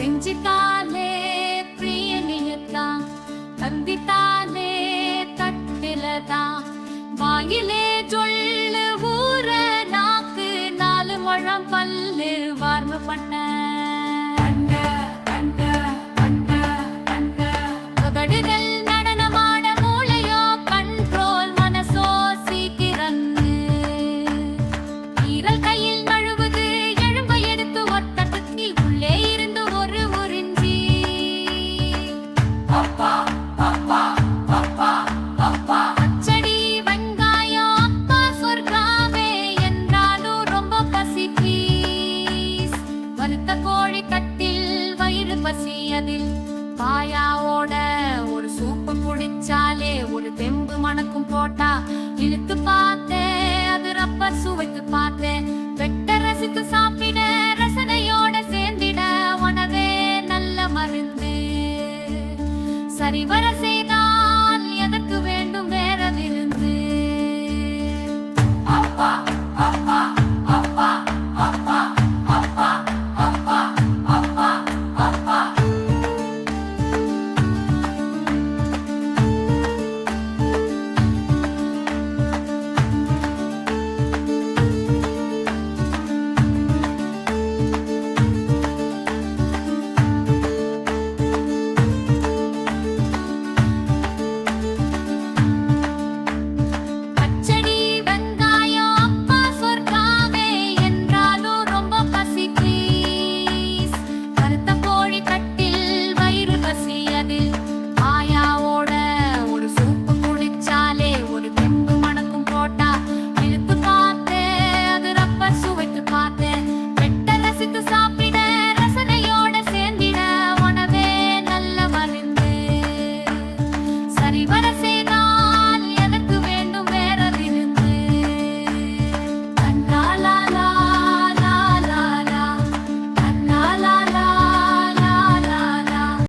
செஞ்சித்தாலே பிரியனியத்தான் தந்தித்தாலே தட்டிலதான். வாயிலே சொல்லு ஊர நாக்கு நாலு முழம் பல மனதில் பாயாவோட ஒரு சூப்பு குடிச்சாலே ஒரு தெம்பு மணக்கும் போட்டா இழுத்து பார்த்தேன் அது ரப்பர் சுவைத்து பார்த்தேன் வெட்ட ரசித்து சாப்பிட ரசனையோட சேர்ந்திட உணவே நல்ல மருந்து. சரிவர